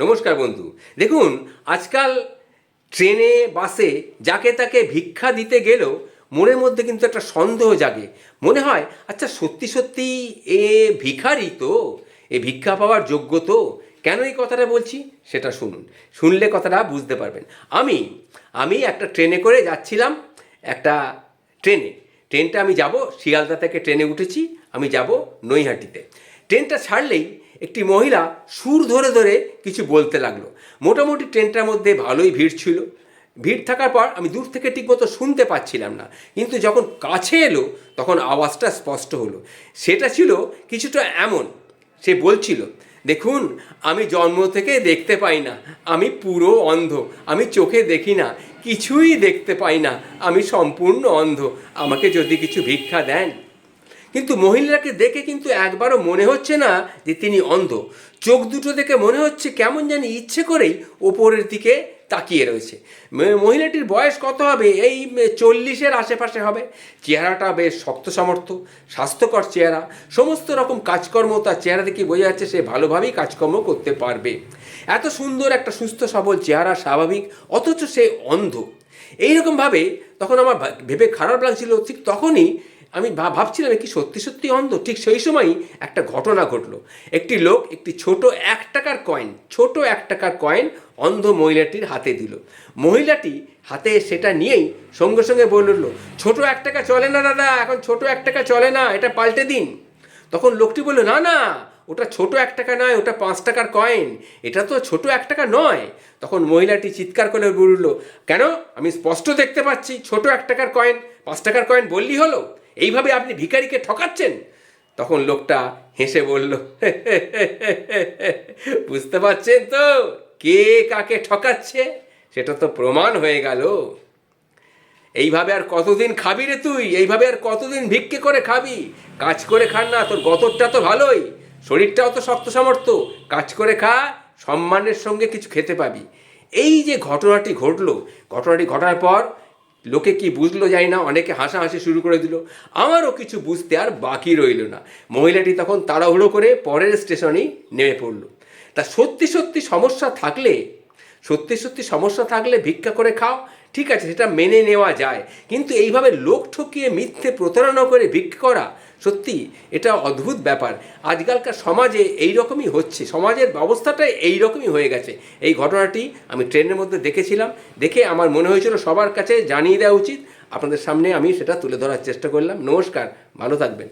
নমস্কার বন্ধু। দেখুন, আজকাল ট্রেনে, বাসে যাকে তাকে ভিক্ষা দিতে গেলেও মনের মধ্যে কিন্তু একটা সন্দেহ জাগে। মনে হয় আচ্ছা সত্যি সত্যি এ ভিখারি তো? এ ভিক্ষা পাওয়ার যোগ্য তো? কেন এই কথাটা বলছি? সেটা শুনুন। শুনলে কথাটা বুঝতে পারবেন। আমি আমি একটা ট্রেনে করে যাচ্ছিলাম, একটা ট্রেনে। ট্রেনটা আমি যাব, শিয়ালদা থেকে ট্রেনে উঠেছি, আমি যাব নৈহাটিতে। ট্রেনটা ছাড়লেই একটি মহিলা সুর ধরে ধরে কিছু বলতে লাগল। মোটামুটি ট্রেনটার মধ্যে ভালোই ভিড় ছিল। ভিড় থাকার পর আমি দূর থেকে ঠিকমতো শুনতে পাচ্ছিলাম না। কিন্তু যখন কাছে এলো, তখন আওয়াজটা স্পষ্ট হলো। সেটা ছিল কিছুটা এমন। সে বলছিল, দেখুন, আমি জন্ম থেকে দেখতে পাই না। আমি পুরো অন্ধ। আমি চোখে দেখি না। কিছুই দেখতে পাই না। আমি সম্পূর্ণ অন্ধ। আমাকে যদি কিছু ভিক্ষা দেন কিন্তু মহিলাকে দেখে কিন্তু একবারও মনে হচ্ছে না যে তিনি অন্ধ। চোখ দুটো দেখে মনে হচ্ছে কেমন জানি ইচ্ছে করেই ওপরের দিকে তাকিয়ে রয়েছে। মহিলাটির বয়স কত হবে? এই চল্লিশের আশেপাশে হবে। চেহারাটা বেশ শক্ত সামর্থ্য, স্বাস্থ্যকর চেহারা, সমস্ত রকম কাজকর্ম তার চেহারা দেখে বোঝা যাচ্ছে সে ভালোভাবেই কাজকর্ম করতে পারবে। এত সুন্দর একটা সুস্থ, সবল চেহারা স্বাভাবিক, অথচ সে অন্ধ। এইরকমভাবে তখন আমার ভেবে খারাপ লাগছিল, ঠিক তখনই আমি ভাব- ভাবছিলাম কি সত্যি সত্যি অন্ধ। ঠিক সেই সময়ই একটা ঘটনা ঘটলো। একটি লোক একটি ছোট এক টাকার কয়েন ছোট এক টাকার কয়েন অন্ধ মহিলাটির হাতে দিল। মহিলাটি হাতে সেটা নিয়েই সঙ্গে সঙ্গে বলল ছোট এক টাকা চলে না দাদা, এখন ছোট এক টাকা চলে না, এটা পাল্টে দিন। তখন লোকটি বলল, না না, ওটা ছোট এক টাকা নয়, ওটা পাঁচ টাকার কয়েন এটা তো ছোট এক টাকা নয়। তখন মহিলাটি চিৎকার করে বলল কেন? আমি স্পষ্ট দেখতে পাচ্ছি, ছোট এক টাকার কয়েন পাঁচ টাকার কয়েন বললি হলো? এইভাবে আপনি ভিকারিকে ঠকাচ্ছেন? তখন লোকটা হেসে বলল বুঝতে পারছেন তো? কে কাকে ঠকাচ্ছে? সেটা তো প্রমাণ হয়ে গেল। এইভাবে আর কতদিন খাবি রে তুই? এইভাবে আর কতদিন ভিক্ষে করে খাবি? কাজ করে খান না, তোর গতরটা তো ভালোই। শরীরটাও তো শক্ত সামর্থ্য। কাজ করে খা, সম্মানের সঙ্গে কিছু খেতে পাবি। এই যে ঘটনাটি ঘটলো, ঘটনাটি ঘটার পর লোকে কি বুঝলো যাই না, অনেকে হাসাহাসি শুরু করে দিল। আমারও কিছু বুঝতে আর বাকি রইল না। মহিলাটি তখন তাড়াহুড়ো করে পরের স্টেশনেই নেমে পড়ল। তা সত্যি সত্যি সমস্যা থাকলে, সত্যি সত্যি সমস্যা থাকলে ভিক্ষা করে খাও, ঠিক আছে, সেটা মেনে নেওয়া যায়। কিন্তু এইভাবে লোক ঠকিয়ে মিথ্যে প্রতারণা করে ভিক্ষা করা সত্যি, এটা অদ্ভুত ব্যাপার। আজকালকার সমাজে এই রকমই হচ্ছে, সমাজের ব্যবস্থাটাই এই রকমই হয়ে গেছে। এই ঘটনাটি আমি ট্রেনের মধ্যে দেখেছিলাম, দেখে আমার মনে হয়েছিল সবার কাছে জানিয়ে দেওয়া উচিত। আপনাদের সামনে আমি সেটা তুলে ধরার চেষ্টা করলাম। নমস্কার, ভালো থাকবেন।